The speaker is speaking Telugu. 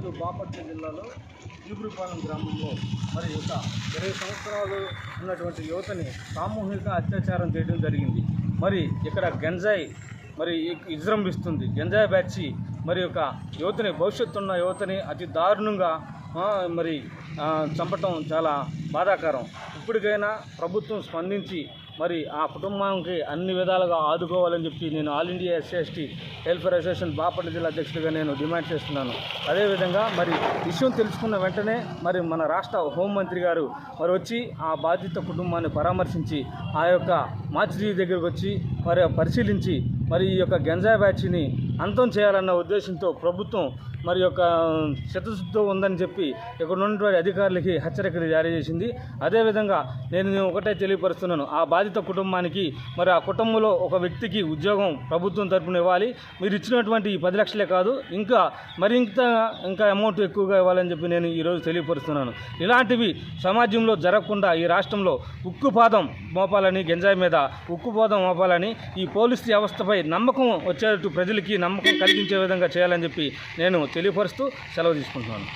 జిల్లాలో ఈపురిపాలెం గ్రామంలో మరి ఒక ఇరవై సంవత్సరాలు ఉన్నటువంటి యువతని సామూహిక అత్యాచారం చేయడం జరిగింది. మరి ఇక్కడ గంజాయి మరి విజృంభిస్తుంది. గంజాయి బ్యాచి మరి ఒక యువతని భవిష్యత్తు ఉన్న యువతని అతి దారుణంగా మరి చంపటం చాలా బాధాకరం. ఇప్పటికైనా ప్రభుత్వం స్పందించి మరి ఆ కుటుంబానికి అన్ని విధాలుగా ఆదుకోవాలని చెప్పి నేను all India SC ST welfare association Bapatla జిల్లా అధ్యక్షుడిగా నేను డిమాండ్ చేస్తున్నాను. అదేవిధంగా మరి విషయం తెలుసుకున్న వెంటనే మరి మన రాష్ట్ర హోంమంత్రి గారు మరి వచ్చి ఆ బాధిత కుటుంబాన్ని పరామర్శించి ఆ యొక్క మాచిరి దగ్గరకు వచ్చి మరి పరిశీలించి మరి ఈ యొక్క గంజాయి బ్యాచ్ని అంతం చేయాలన్న ఉద్దేశంతో ప్రభుత్వం మరి యొక్క చిత్తశుద్ధితో ఉందని చెప్పి ఇక్కడ ఉన్నటువంటి అధికారులకి హెచ్చరికలు జారీ చేసింది. అదేవిధంగా నేను నేను ఒకటే తెలియపరుస్తున్నాను. ఆ బాధిత కుటుంబానికి మరి ఆ కుటుంబంలో ఒక వ్యక్తికి ఉద్యోగం ప్రభుత్వం తరపున ఇవ్వాలి. మీరు ఇచ్చినటువంటి ఈ పది లక్షలే కాదు ఇంకా మరింత ఇంకా అమౌంట్ ఎక్కువగా ఇవ్వాలని చెప్పి నేను ఈరోజు తెలియపరుస్తున్నాను. ఇలాంటివి సమాజంలో జరగకుండా ఈ రాష్ట్రంలో ఉక్కుపాదం మోపాలని గంజాయి మీద ఉక్కుపాదం మోపాలని ఈ పోలీసు వ్యవస్థపై నమ్మకం వచ్చేటట్టు ప్రజలకి నమ్మకం కలిగించే విధంగా చేయాలని చెప్పి నేను తెలియపరుస్తూ సెలవు తీసుకుంటున్నాను.